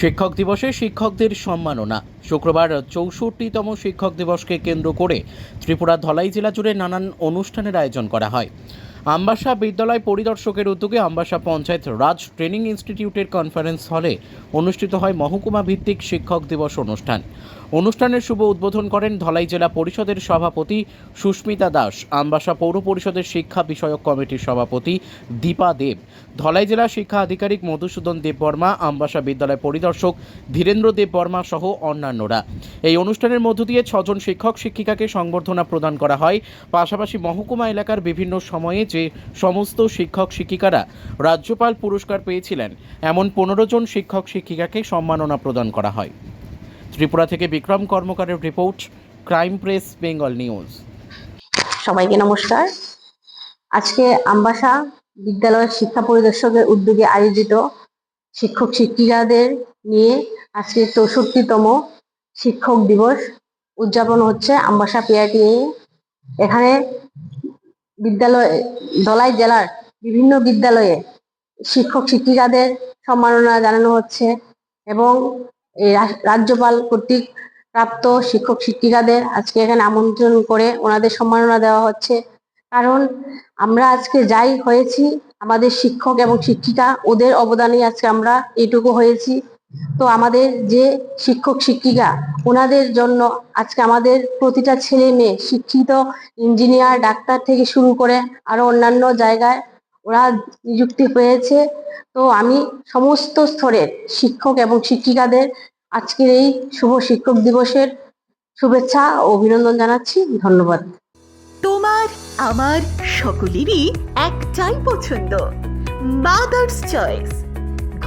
শিক্ষক দিবসে শিক্ষকদের সম্মাননা। শুক্রবার চৌষট্টিতম শিক্ষক দিবসকে কেন্দ্র করে ত্রিপুরা ধলাই জেলা জুড়ে নানান অনুষ্ঠানের আয়োজন করা হয়। আমবাসা বিদ্যালয় পরিদর্শকের উদ্যোগে আমবাসা পঞ্চায়েত রাজ ট্রেনিং ইনস্টিটিউটের কনফারেন্স হলে অনুষ্ঠিত হয় মহকুমা ভিত্তিক শিক্ষক দিবস অনুষ্ঠান। অনুষ্ঠানের শুভ উদ্বোধন করেন ধলাই জেলা পরিষদের সভাপতি সুস্মিতা দাস, আমবাসা পৌর পরিষদের শিক্ষা বিষয়ক কমিটির সভাপতি দীপা দেব, ধলাই জেলা শিক্ষা আধিকারিক মধুসূদন দেব বর্মা আমবাসা বিদ্যালয় পরিদর্শক ধীরেন্দ্র দেব বর্মা সহ অন্যান্যরা। এই অনুষ্ঠানের মধ্য দিয়ে ছজন শিক্ষক শিক্ষিকাকে সংবর্ধনা প্রদান করা হয়। পাশাপাশি মহকুমা এলাকার বিভিন্ন সময়ে যে সমস্ত শিক্ষক শিক্ষিকারা রাজ্যপাল পুরস্কার পেয়েছিলেন, এমন পনেরো জন শিক্ষক শিক্ষিকাকে সম্মাননা প্রদান করা হয়। ত্রিপুরা থেকে Bikram কর্মকারের report, crime press, Bengal news. সবাইকে নমস্কার। আজকে আমবাসা বিদ্যালয়ের শিক্ষা পরিদর্শকের উদ্যোগে আয়োজিত শিক্ষক শিক্ষিকাদের নিয়ে আজকে চৌষট্টিতম শিক্ষক দিবস উদযাপন হচ্ছে আমবাসা পিআরটিএ এখানে বিদ্যালয়ে ধলাই জেলার বিভিন্ন বিদ্যালয়ে শিক্ষক শিক্ষিকাদের সম্মাননা জানানো হচ্ছে এবং রাজ্যপাল কর্তৃক প্রাপ্ত শিক্ষক শিক্ষিকাদের আজকে এখানে আমন্ত্রণ করে ওনাদের সম্মাননা দেওয়া হচ্ছে। কারণ আমরা আজকে যাই হয়েছি, আমাদের শিক্ষক এবং শিক্ষিকা, ওদের অবদানে আজকে আমরা এইটুকু হয়েছি। তো আমাদের যে শিক্ষক, শিক্ষিকা, ওনাদের জন্য আজকে আমাদের প্রতিটা ছেলে মেয়ে, শিক্ষিত ইঞ্জিনিয়ার, ডাক্তার থেকে শুরু করে আরও অন্যান্য জায়গায় ওরা নিযুক্তি পেয়েছে তো আমি সমস্ত স্তরের শিক্ষক এবং শিক্ষিকাদের আজকের এই শুভ শিক্ষক দিবসের শুভেচ্ছা ও অভিনন্দন জানাচ্ছি। ধন্যবাদ। তোমার, আমার সকলেরই একটাই পছন্দ। Mother's choice